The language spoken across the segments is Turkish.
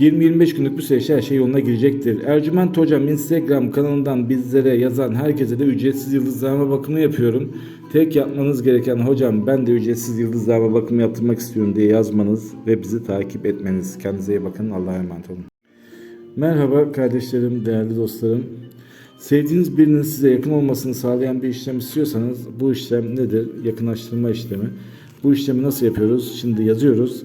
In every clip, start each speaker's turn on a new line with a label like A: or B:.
A: 20-25 günlük bir süreçte her şey yoluna girecektir. Ercüment Hocam Instagram kanalından bizlere yazan herkese de ücretsiz yıldızlama bakımı yapıyorum. Tek yapmanız gereken hocam ben de ücretsiz yıldızlama bakımı yaptırmak istiyorum diye yazmanız ve bizi takip etmeniz. Kendinize iyi bakın. Allah'a emanet olun. Merhaba kardeşlerim, değerli dostlarım. Sevdiğiniz birinin size yakın olmasını sağlayan bir işlem istiyorsanız bu işlem nedir? Yakınlaştırma işlemi. Bu işlemi nasıl yapıyoruz? Şimdi yazıyoruz.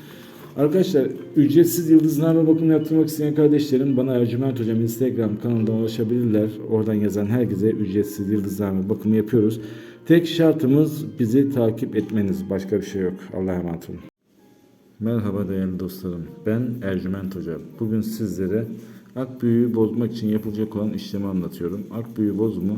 A: Arkadaşlar ücretsiz yıldızname bakımı yaptırmak isteyen kardeşlerim bana Ercüment Hocam Instagram kanalından ulaşabilirler. Oradan yazan herkese ücretsiz yıldızname bakımı yapıyoruz. Tek şartımız bizi takip etmeniz. Başka bir şey yok. Allah'a emanet olun. Merhaba değerli dostlarım. Ben Ercüment Hoca. Bugün sizlere ak büyüğü bozmak için yapılacak olan işlemi anlatıyorum. Ak büyüğü bozumu